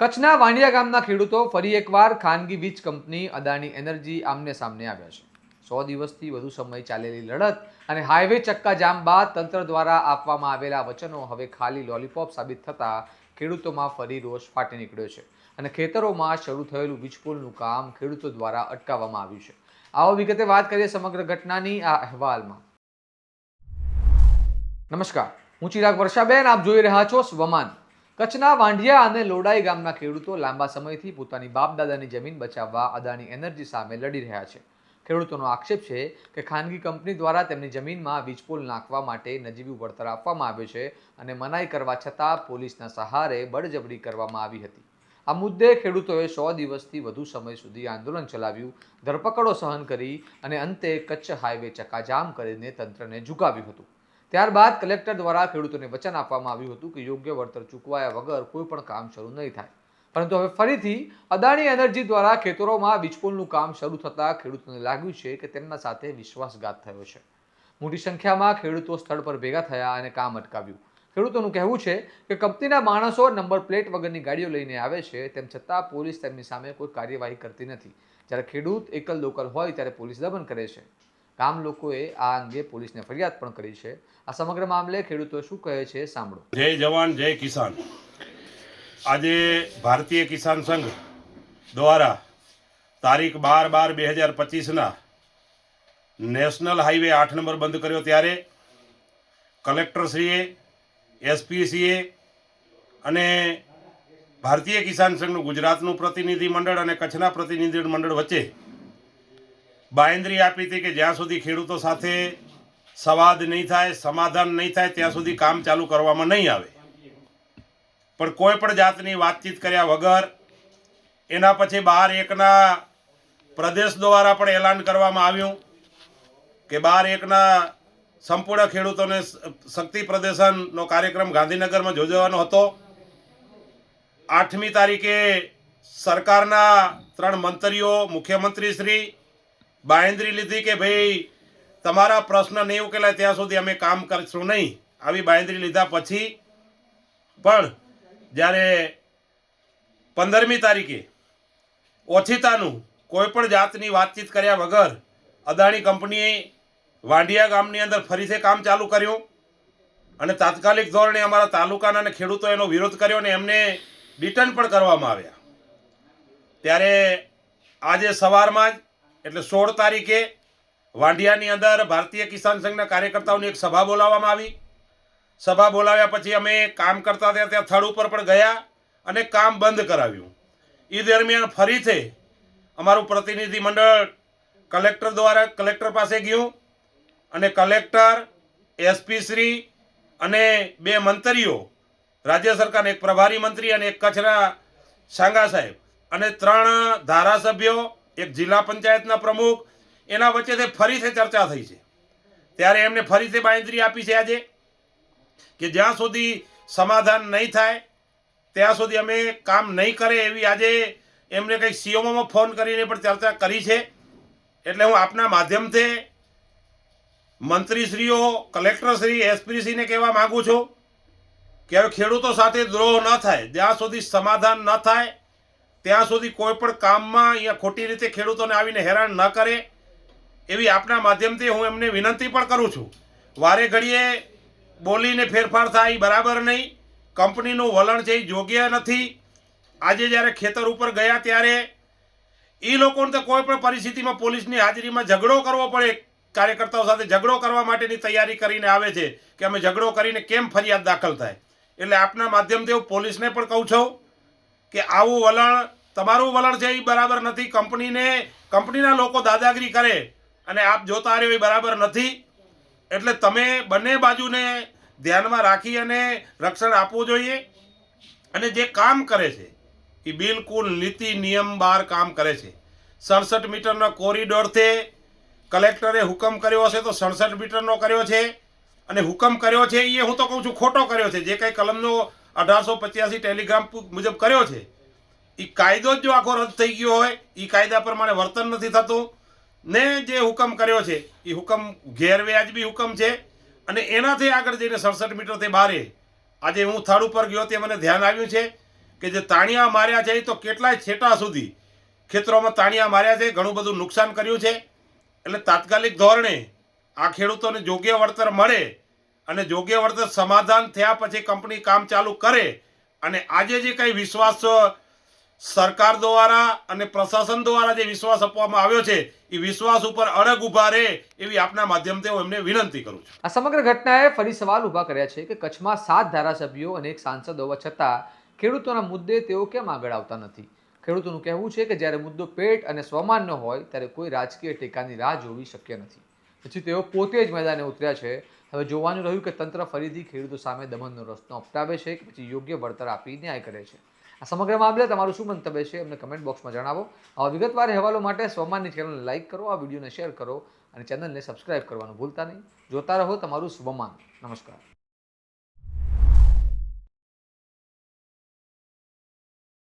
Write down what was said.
કચ્છના વાંડિયા ગામના ખેડૂતો ફરી એકવાર ખાનગી વીજ કંપની અદાણી એનર્જી આમને સામને આવ્યા છે. સો દિવસથી વધુ સમય ચાલેલી લડત અને હાઈવે ચક્કા જામ બાદ તંત્ર દ્વારા આપવામાં આવેલા વચનો હવે ખાલી લોલીપોપ સાબિત થતા ખેડૂતોમાં ફરી રોષ ફાટી નીકળ્યો છે અને ખેતરોમાં શરૂ થયેલું વીજપુલનું કામ ખેડૂતો દ્વારા અટકાવવામાં આવ્યું છે. આવો વિગતે વાત કરીએ સમગ્ર ઘટનાની આ અહેવાલમાં. નમસ્કાર, હું ચિરાગ વર્ષાબેન, આપ જોઈ રહ્યા છો સ્વમાન. કચ્છના વાંઢિયા અને લોડાઈ ગામના ખેડૂતો લાંબા સમયથી પોતાની બાપ દાદાની જમીન બચાવવા અદાણી એનર્જી સામે લડી રહ્યા છે. ખેડૂતોનો આક્ષેપ છે કે ખાનગી કંપની દ્વારા તેમની જમીનમાં વીજપોલ નાખવા માટે નજીવી વળતર આપવામાં આવ્યો છે અને મનાઈ કરવા છતાં પોલીસના સહારે બળજબરી કરવામાં આવી હતી. આ મુદ્દે ખેડૂતોએ સો દિવસથી વધુ સમય સુધી આંદોલન ચલાવ્યું, ધરપકડો સહન કરી અને અંતે કચ્છ હાઈવે ચકાજામ કરીને તંત્રને ઝુકાવ્યું હતું. ત્યારબાદ કલેક્ટર દ્વારા ખેડૂતોને વચન આપવામાં આવ્યું હતું કે યોગ્ય વળતર ચૂકવાયા વગર કોઈ પણ કામ શરૂ નહીં થાય. પરંતુ હવે ફરીથી અદાણી એનર્જી દ્વારા ખેતરોમાં વીજપોલનું કામ શરૂ થતાં ખેડૂતોને લાગ્યું છે કે તેમના સાથે વિશ્વાસઘાત થયો છે. મોટી સંખ્યામાં ખેડૂતો સ્થળ પર ભેગા થયા અને કામ અટકાવ્યું. ખેડૂતોનું કહેવું છે કે કંપનીના માણસો નંબર પ્લેટ વગરની ગાડીઓ લઈને આવે છે તેમ છતાં પોલીસ તેમની સામે કોઈ કાર્યવાહી કરતી નથી. જ્યારે ખેડૂત એકલ લોકલ હોય ત્યારે પોલીસ દમન કરે છે. ગામ લોકોએ આ અંગે પોલીસને ફરિયાદ પણ કરી છે. આ સમગ્ર મામલે ખેડૂતો શું કહે છે સાંભળો. જય જવાન, જય કિસાન. આજે ભારતીય કિસાન સંઘ દ્વારા તારીખ બાર બાર બે હજાર પચીસના નેશનલ હાઈવે આઠ નંબર બંધ કર્યો ત્યારે કલેક્ટરશ્રીએ, એસપીસીએ અને ભારતીય કિસાન સંઘનું ગુજરાતનું પ્રતિનિધિ મંડળ અને કચ્છના પ્રતિનિધિ મંડળ વચ્ચે બાંયધરી આપી હતી કે જ્યાં સુધી ખેડૂતો સાથે સંવાદ નહીં થાય, સમાધાન નહીં થાય, ત્યાં સુધી કામ ચાલુ કરવામાં નહીં આવે. પણ કોઈ પણ જાતની વાતચીત કર્યા વગર એના પછી બાર એકના પ્રદેશ દ્વારા પણ એલાન કરવામાં આવ્યું કે બાર એકના સંપૂર્ણ ખેડૂતોને શક્તિ પ્રદર્શનનો કાર્યક્રમ ગાંધીનગરમાં યોજવાનો હતો. આઠમી તારીખે સરકારના ત્રણ મંત્રીઓ, મુખ્યમંત્રી શ્રી લીધી કે ભાઈ, તમારા પ્રશ્ન નહીં ઉકેલાય ત્યાં સુધી અમે કામ કરશું નહીં. આવી બાંયધરી લીધા પછી પણ જ્યારે પંદરમી તારીખે ઓછીતાનું કોઈ પણ જાતની વાતચીત કર્યા વગર અદાણી કંપનીએ વાંઢિયા ગામની અંદર ફરીથી કામ ચાલુ કર્યું અને તાત્કાલિક ધોરણે અમારા તાલુકાના અને ખેડૂતો એનો વિરોધ કર્યો અને એમને ડિટર્ન પણ કરવામાં આવ્યા. ત્યારે આજે સવારમાં જ એટલે સોળ તારીખે વાંઢિયાની અંદર ભારતીય કિસાન સંઘના કાર્યકર્તાઓની એક સભા બોલાવવામાં આવી. સભા બોલાવ્યા પછી અમે કામ કરતા હતા, ત્યાં સ્થળ ઉપર પણ ગયા અને કામ બંધ કરાવ્યું. એ દરમિયાન ફરીથી અમારું પ્રતિનિધિ મંડળ કલેક્ટર દ્વારા, કલેક્ટર પાસે ગયું અને કલેક્ટર, એસપી શ્રી અને બે મંત્રીઓ, રાજ્ય સરકારના એક પ્રભારી મંત્રી અને એક કચ્છના સાંગા સાહેબ અને ત્રણ ધારાસભ્યો એક જિલ્લા પંચાયતના પ્રમુખ, એના વચ્ચેથી ફરીથી ચર્ચા થઈ છે. ત્યારે એમને ફરીથી બાંયધરી આપી છે આજે કે જ્યાં સુધી સમાધાન નહીં થાય, ત્યાં સુધી અમે કામ નહીં કરે એવી આજે એમને કંઈક સીઓમાં ફોન કરીને પણ ચર્ચા કરી છે. એટલે હું આપના માધ્યમથી મંત્રીશ્રીઓ, કલેક્ટરશ્રી, એસપીશ્રીને કહેવા માગું છું કે હવે ખેડૂતો સાથે દ્રોહ ન થાય, જ્યાં સુધી સમાધાન ન થાય ત્યાં સુધી કોઈ પણ કામમાં અહીંયા ખોટી રીતે ખેડૂતોને આવીને હેરાન ન કરે, એવી આપના માધ્યમથી હું એમને વિનંતી પણ કરું છું. વારે ઘડીએ બોલીને ફેરફાર થાય, બરાબર નહીં. કંપનીનું વલણ છે એ યોગ્ય નથી. આજે જ્યારે ખેતર ઉપર ગયા ત્યારે એ લોકોને તો કોઈ પણ પરિસ્થિતિમાં પોલીસની હાજરીમાં ઝઘડો કરવો પડે. કાર્યકર્તાઓ સાથે ઝઘડો કરવા માટેની તૈયારી કરીને આવે છે કે અમે ઝઘડો કરીને કેમ ફરિયાદ દાખલ થાય. એટલે આપના માધ્યમથી હું પોલીસને પણ કહું છું કે આવું વલણ, તમારું વલણ છે એ બરાબર નથી, કંપનીને, કંપનીના લોકો દાદાગીરી કરે અને આપ જોતા રહ્યો એ બરાબર નથી. એટલે તમે બંને બાજુને ધ્યાનમાં રાખી અને રક્ષણ આપવું જોઈએ. અને જે કામ કરે છે, એ બિલકુલ નીતિ, નિયમ બહાર કામ કરે છે. સડસઠ મીટરના કોરિડોરથી કલેક્ટરે હુકમ કર્યો હશે તો સડસઠ મીટરનો કર્યો છે. અને હુકમ કર્યો છે એ હું તો કહું છું ખોટો કર્યો છે. જે કંઈ કલમનો અઢારસો પચ્યાસી ટેલિગ્રામ મુજબ કર્યો છે. એ કાયદો જ જો આખો રદ થઈ ગયો હોય એ કાયદા પ્રમાણે વર્તન નથી થતું. ને જે હુકમ કર્યો છે એ હુકમ ગેરવ્યાજબી હુકમ છે. અને એનાથી આગળ જઈને સડસઠ મીટરથી બારે. આજે હું થાળ ઉપર ગયો તે મને ધ્યાન આવ્યું છે કે જે તાણિયા માર્યા છે એ તો કેટલાય છેટા સુધી ખેતરોમાં તાણિયા માર્યા છે, ઘણું બધું નુકસાન કર્યું છે. એટલે તાત્કાલિક ધોરણે આ ખેડૂતોને યોગ્ય વળતર મળે અને યોગ્ય વળતર સમાધાન થયા પછી કંપની કામ ચાલુ કરે અને આજે જે કંઈ વિશ્વાસ સરકાર દ્વારા અને પ્રશાસન દ્વારા જે વિશ્વાસ આપવામાં આવ્યો છે, એ વિશ્વાસ ઉપર અડગ ઊભા રહે એવી આપના માધ્યમથી હું એમને વિનંતી કરું છું. આ સમગ્ર ઘટનાએ ફરી સવાલ ઊભા કર્યા છે કે કચ્છમાં સાત ધારાસભ્યો અને એક સાંસદ હોવા છતાં ખેડૂતોના મુદ્દે તેઓ કેમ આગળ આવતા નથી? ખેડૂતોનું કહેવું છે કે જ્યારે મુદ્દો પેટ અને સ્વમાનનો હોય, ત્યારે કોઈ રાજકીય ટેકાની રાહ જોવી શક્ય નથી. પછી તેઓ પોતે જ મેદાને ઉતર્યા છે હવે જોવાનું રહ્યું કે તંત્ર ફરીથી ખેડૂતો સામે દમનનો રસ્તો અપનાવે છે કે પછી યોગ્ય વળતર આપી ન્યાય કરે છે. આ સમગ્ર મામલે તમારું શું મંતવ્ય છે અમને કમેન્ટ બોક્સમાં જણાવો. આવા વિગતવાર અહેવાલો માટે સ્વમાનની ચેનલને લાઇક કરો, આ વિડીયોને શેર કરો અને ચેનલને સબસ્ક્રાઇબ કરવાનું ભૂલતા નહીં. જોતા રહો તમારું સ્વમાન. નમસ્કાર.